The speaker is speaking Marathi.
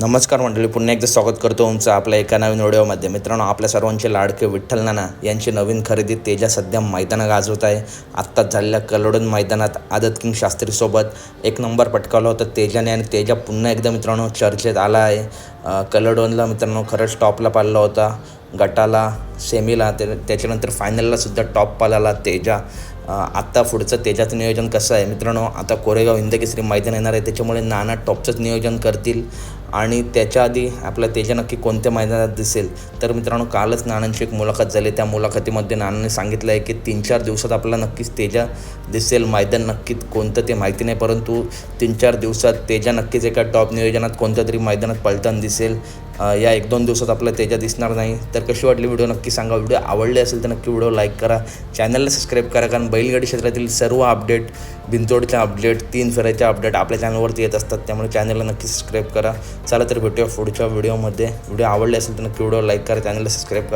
नमस्कार मंडळी पुन्हा एकदा स्वागत करतो तुमचं आपल्या एका नवीन व्हिडिओमध्ये. मित्रांनो आपल्या सर्वांचे लाडके विठ्ठल नाना यांची नवीन खरेदी तेजा सध्या मैदानं गाजवत आहे. आत्ताच झालेल्या कलोडन मैदानात आदत किंग शास्त्रीसोबत एक नंबर पटकावला होता तेजाने आणि तेजा पुन्हा एकदा मित्रांनो चर्चेत आला आहे. अं, कलोडोनला मित्रांनो खरंच टॉपला पाडला होता. गटाला सेमीला ते त्याच्यानंतर फायनललासुद्धा टॉप पालाला तेजा. आत्ता पुढचं तेजाचं नियोजन कसं आहे? मित्रांनो आता कोरेगाव हिंदकेसरी मैदान येणार आहे. त्याच्यामुळे नाना टॉपचंच नियोजन करतील. आणि त्याच्या आधी आपला तेजा नक्की कोणत्या मैदानात दिसेल? तर मित्रांनो कालच नानांची एक मुलाखत झाली. त्या मुलाखतीमध्ये नानांनी सांगितलं आहे की तीन चार दिवसात आपला नक्कीच तेजा दिसेल. मैदान नक्कीच कोणतं ते माहिती नाही परंतु तीन चार दिवसात तेजा नक्कीच एका टॉप नियोजनात कोणत्या तरी मैदानात पळताना दिसेल. या एक दोन दिवसात आपला तेजा दिसणार नाही. तर कशी वाटली व्हिडिओ नक्की सांगा. व्हिडिओ आवडले असेल तर नक्की व्हिडिओ लाईक करा. चॅनलला सबस्क्राईब करा कारण बैलगाडी क्षेत्रातील सर्व अपडेट बिनतोडच्या अपडेट तीन फेऱ्याच्या अपडेट आपल्या चॅनलवरती येत असतात त्यामुळे चॅनलला नक्की सबस्क्राईब करा. चला तर भेटूया पुढच्या व्हिडिओमध्ये व्हिडिओ आवडले असेल तर नक्की व्हिडिओ लाईक करा चॅनलला सबस्क्राईब करा.